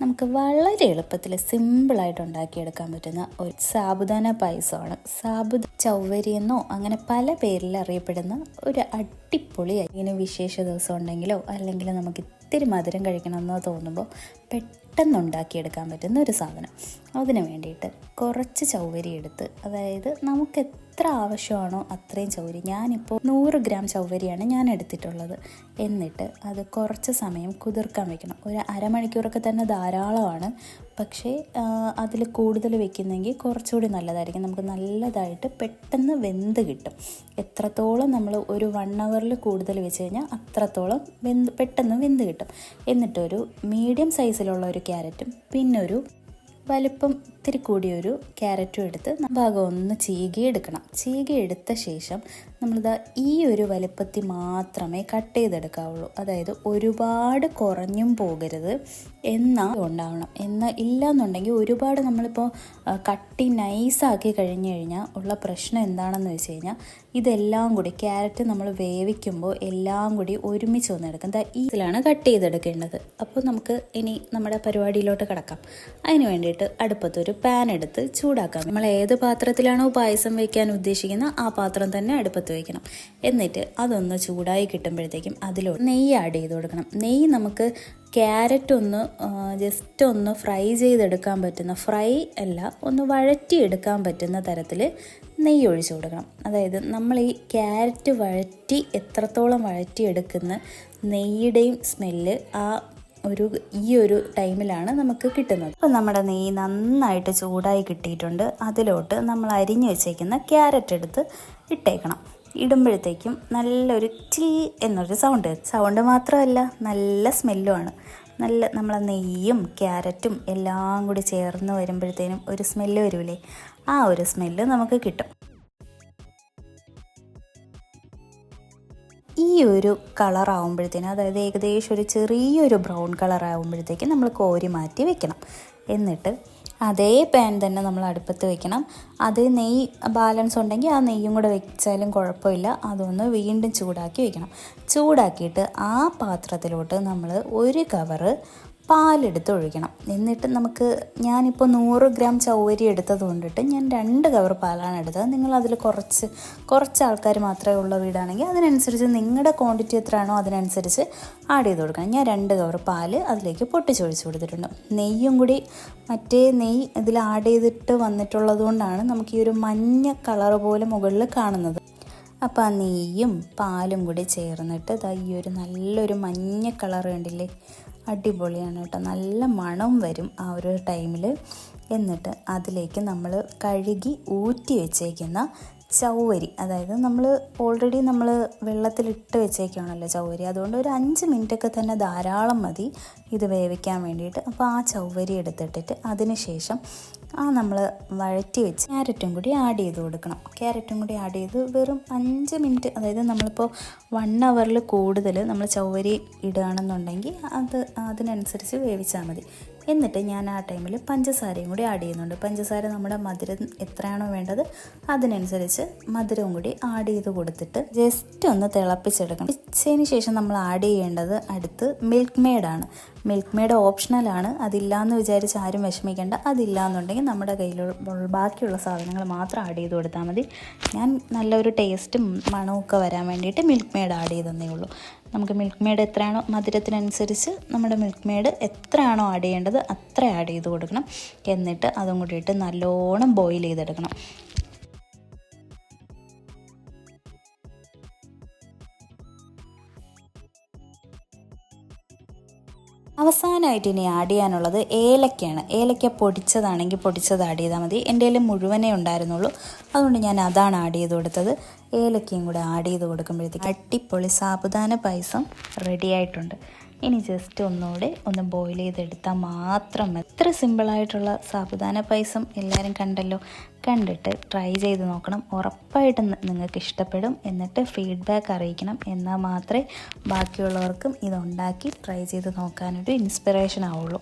നമുക്ക് വളരെ എളുപ്പത്തിൽ സിമ്പിളായിട്ട് ഉണ്ടാക്കിയെടുക്കാൻ പറ്റുന്ന ഒരു സാബുദാന പായസമാണ്. സാബുദ ചൗവരി എന്നോ അങ്ങനെ പല പേരിൽ അറിയപ്പെടുന്ന ഒരു അടിപൊളി ഇങ്ങനെ വിശേഷ ദിവസം ഉണ്ടെങ്കിലോ അല്ലെങ്കിൽ നമുക്ക് ഇത്തിരി മധുരം കഴിക്കണമെന്നോ തോന്നുമ്പോൾ പെട്ടെന്ന് ഉണ്ടാക്കിയെടുക്കാൻ പറ്റുന്ന ഒരു സാധനം. അതിന് വേണ്ടിയിട്ട് കുറച്ച് ചൗവരി എടുത്ത് അതായത് നമുക്ക് എത്ര ആവശ്യമാണോ അത്രയും ചൗവരി ഞാനിപ്പോൾ നൂറ് ഗ്രാം ചൗവരിയാണ് ഞാൻ എടുത്തിട്ടുള്ളത്. എന്നിട്ട് അത് കുറച്ച് സമയം കുതിർക്കാൻ വെക്കണം. ഒരു അരമണിക്കൂറൊക്കെ തന്നെ ധാരാളമാണ്. പക്ഷേ അതിൽ കൂടുതൽ വെക്കുന്നെങ്കിൽ കുറച്ചുകൂടി നല്ലതായിരിക്കും. നമുക്ക് നല്ലതായിട്ട് പെട്ടെന്ന് വെന്ത് കിട്ടും. എത്രത്തോളം നമ്മൾ ഒരു വൺ അവറിൽ കൂടുതൽ വെച്ച് കഴിഞ്ഞാൽ അത്രത്തോളം വെന്ത് പെട്ടെന്ന് വെന്ത് കിട്ടും. എന്നിട്ടൊരു മീഡിയം സൈസിലുള്ള ഒരു ക്യാരറ്റും പിന്നൊരു വലിപ്പം ഇത്തിരി കൂടിയൊരു ക്യാരറ്റും എടുത്ത് ഭാഗം ഒന്ന് ചീകി എടുക്കണം. ചീകി എടുത്ത ശേഷം നമ്മളിതാ ഈ ഒരു വലുപ്പത്തിൽ മാത്രമേ കട്ട് ചെയ്തെടുക്കാവുള്ളൂ. അതായത് ഒരുപാട് കുറഞ്ഞും പോകരുത്. എന്നാൽ ഉണ്ടാവണം. എന്നാൽ ഇല്ലയെന്നുണ്ടെങ്കിൽ ഒരുപാട് നമ്മളിപ്പോൾ കട്ടി നൈസാക്കി കഴിഞ്ഞ് കഴിഞ്ഞാൽ ഉള്ള പ്രശ്നം എന്താണെന്ന് വെച്ച് കഴിഞ്ഞാൽ ഇതെല്ലാം കൂടി ക്യാരറ്റ് നമ്മൾ വേവിക്കുമ്പോൾ എല്ലാം കൂടി ഒരുമിച്ച് വന്നെടുക്കും. ദാ ഇതിലാണ് കട്ട് ചെയ്തെടുക്കേണ്ടത്. അപ്പോൾ നമുക്ക് ഇനി നമ്മുടെ പരിപാടിയിലോട്ട് കിടക്കാം. അതിന് വേണ്ടിയിട്ട് അടുപ്പത്തൊരു പാൻ എടുത്ത് ചൂടാക്കാം. നമ്മൾ ഏത് പാത്രത്തിലാണോ പായസം വയ്ക്കാൻ ഉദ്ദേശിക്കുന്നത് ആ പാത്രം തന്നെ അടുപ്പത്ത് വയ്ക്കണം എന്നിട്ട് അതൊന്ന് ചൂടായി കിട്ടുമ്പോഴത്തേക്കും അതിലോട്ട് നെയ്യ് ആഡ് ചെയ്ത് കൊടുക്കണം. നെയ്യ് നമുക്ക് ക്യാരറ്റ് ഒന്ന് ജസ്റ്റ് ഒന്ന് ഫ്രൈ ചെയ്തെടുക്കാൻ പറ്റുന്ന ഫ്രൈ അല്ല ഒന്ന് വഴറ്റിയെടുക്കാൻ പറ്റുന്ന തരത്തിൽ നെയ്യ് ഒഴിച്ചു കൊടുക്കണം. അതായത് നമ്മൾ ഈ ക്യാരറ്റ് വഴറ്റി എത്രത്തോളം വഴറ്റിയെടുക്കുന്ന നെയ്യുടെയും സ്മെല്ല് ആ ഒരു ഈ ഒരു ടൈമിലാണ് നമുക്ക് കിട്ടുന്നത്. അപ്പോൾ നമ്മുടെ നെയ്യ് നന്നായിട്ട് ചൂടായി കിട്ടിയിട്ടുണ്ട്. അതിലോട്ട് നമ്മൾ അരിഞ്ഞു വെച്ചേക്കുന്ന ക്യാരറ്റ് എടുത്ത് ഇട്ടേക്കണം. ഇടുമ്പോഴത്തേക്കും നല്ലൊരു ചിൽ എന്നൊരു സൗണ്ട് സൗണ്ട് മാത്രമല്ല നല്ല സ്മെല്ലുമാണ് നല്ല നമ്മളെ നെയ്യും ക്യാരറ്റും എല്ലാം കൂടി ചേർന്ന് വരുമ്പോഴത്തേനും ഒരു സ്മെല്ല് വരൂലേ ആ ഒരു സ്മെല്ല് നമുക്ക് കിട്ടും. ഈ ഒരു കളർ ആകുമ്പോഴത്തേനും അതായത് ഏകദേശം ഒരു ചെറിയൊരു ബ്രൗൺ കളർ ആകുമ്പോഴത്തേക്കും നമ്മൾ കോരി മാറ്റി വെക്കണം. എന്നിട്ട് അതേ പാൻ തന്നെ നമ്മൾ അടുപ്പത്ത് വെക്കണം. അത് നെയ്യ് ബാലൻസ് ഉണ്ടെങ്കിൽ ആ നെയ്യും കൂടെ വെച്ചാലും കുഴപ്പമില്ല. അതൊന്ന് വീണ്ടും ചൂടാക്കി വെക്കണം. ചൂടാക്കിയിട്ട് ആ പാത്രത്തിലോട്ട് നമ്മൾ ഒരു കവറ് പാലെടുത്ത് ഒഴിക്കണം. എന്നിട്ട് നമുക്ക് ഞാനിപ്പോൾ നൂറ് ഗ്രാം ചൗവരി എടുത്തത് കൊണ്ടിട്ട് ഞാൻ രണ്ട് കവർ പാലാണ് എടുത്തത്. നിങ്ങൾ അതിൽ കുറച്ച് കുറച്ച് ആൾക്കാർ മാത്രമേ ഉള്ള വീടാണെങ്കിൽ അതിനനുസരിച്ച് നിങ്ങളുടെ ക്വാണ്ടിറ്റി എത്രയാണോ അതിനനുസരിച്ച് ആഡ് ചെയ്ത് കൊടുക്കണം. ഞാൻ രണ്ട് കവർ പാൽ അതിലേക്ക് പൊട്ടിച്ചൊഴിച്ച് കൊടുത്തിട്ടുണ്ട്. നെയ്യും കൂടി മറ്റേ നെയ്യ് ഇതിൽ ആഡ് ചെയ്തിട്ട് വന്നിട്ടുള്ളത് കൊണ്ടാണ് നമുക്ക് ഈ ഒരു മഞ്ഞ കളർ പോലെ മുകളിൽ കാണുന്നത്. അപ്പോൾ ആ നെയ്യും പാലും കൂടി ചേർന്നിട്ട് ഇതാ ഈ ഒരു നല്ലൊരു മഞ്ഞ കളർ കണ്ടില്ലേ? അടിപൊളിയാണ് കേട്ടോ. നല്ല മണം വരും ആ ഒരു ടൈമിൽ എന്നിട്ട് അതിലേക്ക് നമ്മൾ കഴുകി ഊറ്റി വെച്ചേക്കുന്ന ചൗവരി. അതായത് നമ്മൾ ഓൾറെഡി നമ്മൾ വെള്ളത്തിലിട്ട് വെച്ചേക്കാണല്ലോ ചൗവരി. അതുകൊണ്ട് ഒരു അഞ്ച് മിനിറ്റൊക്കെ തന്നെ ധാരാളം മതി ഇത് വേവിക്കാൻ വേണ്ടിയിട്ട്. അപ്പോൾ ആ ചൗവരി എടുത്തിട്ടിട്ട് അതിന് ശേഷം ആ നമ്മൾ വഴറ്റി വെച്ച് ക്യാരറ്റും കൂടി ആഡ് ചെയ്ത് കൊടുക്കണം. ക്യാരറ്റും കൂടി ആഡ് ചെയ്ത് വെറും അഞ്ച് മിനിറ്റ് അതായത് നമ്മളിപ്പോൾ വൺ അവറിൽ കൂടുതൽ നമ്മൾ ചവരി ഇടുകയാണെന്നുണ്ടെങ്കിൽ അത് അതിനനുസരിച്ച് വേവിച്ചാൽ മതി. എന്നിട്ട് ഞാൻ ആ ടൈമിൽ പഞ്ചസാരയും കൂടി ആഡ് ചെയ്യുന്നുണ്ട്. പഞ്ചസാര നമ്മുടെ മധുരം എത്രയാണോ വേണ്ടത് അതിനനുസരിച്ച് മധുരവും കൂടി ആഡ് ചെയ്ത് കൊടുത്തിട്ട് ജസ്റ്റ് ഒന്ന് തിളപ്പിച്ചെടുക്കണം. വെച്ചതിന് ശേഷം നമ്മൾ ആഡ് ചെയ്യേണ്ടത് അടുത്ത് മിൽക്ക് മെയ്ഡാണ് മിൽക്ക് മെയ്ഡ് ഓപ്ഷണലാണ്. അതില്ലാന്ന് വിചാരിച്ച് ആരും വിഷമിക്കേണ്ട. അതില്ലാന്നുണ്ടെങ്കിൽ നമ്മുടെ കയ്യിലുള്ള ബാക്കിയുള്ള സാധനങ്ങൾ മാത്രം ആഡ് ചെയ്ത് കൊടുത്താൽ മതി. ഞാൻ നല്ലൊരു ടേസ്റ്റും മണമൊക്കെ വരാൻ വേണ്ടിയിട്ട് മിൽക്ക് മെയ്ഡ് ആഡ് ചെയ്തതന്നേ ഉള്ളൂ. നമുക്ക് മിൽക്ക് മെയ്ഡ് എത്രയാണോ മധുരത്തിനനുസരിച്ച് നമ്മുടെ മിൽക്ക് മെയ്ഡ് എത്രയാണോ ആഡ് ചെയ്യേണ്ടത് അത്ര ആഡ് ചെയ്ത് കൊടുക്കണം. എന്നിട്ട് അതും കൂടിയിട്ട് നല്ലോണം ബോയിൽ ചെയ്തെടുക്കണം. അവസാനമായിട്ട് ഇനി ആഡ് ചെയ്യാനുള്ളത് ഏലക്കയാണ്. ഏലക്ക പൊടിച്ചതാണെങ്കിൽ പൊടിച്ചത് ആഡ് ചെയ്താൽ മതി. എന്റെ കയ്യിൽ മുഴുവനേ ഉണ്ടായിരുന്നുള്ളൂ. അതുകൊണ്ട് ഞാൻ അതാണ് ആഡ് ചെയ്ത് കൊടുത്തത്. ഏലക്കയും കൂടെ ആഡ് ചെയ്ത് കൊടുക്കുമ്പോഴത്തേക്ക് അടിപൊളി സാബുദാന പായസം റെഡി ആയിട്ടുണ്ട്. ഇനി ജസ്റ്റ് ഒന്നുകൂടെ ഒന്ന് ബോയിൽ ചെയ്തെടുത്താൽ മാത്രം എത്ര സിമ്പിളായിട്ടുള്ള സാബുദാന പായസം എല്ലാവരും കണ്ടല്ലോ. കണ്ടിട്ട് ട്രൈ ചെയ്ത് നോക്കണം. ഉറപ്പായിട്ടും നിങ്ങൾക്ക് ഇഷ്ടപ്പെടും. എന്നിട്ട് ഫീഡ്ബാക്ക് അറിയിക്കണം. എന്നാൽ മാത്രമേ ബാക്കിയുള്ളവർക്കും ഇതുണ്ടാക്കി ട്രൈ ചെയ്ത് നോക്കാനൊരു ഇൻസ്പിറേഷൻ ആവുള്ളൂ.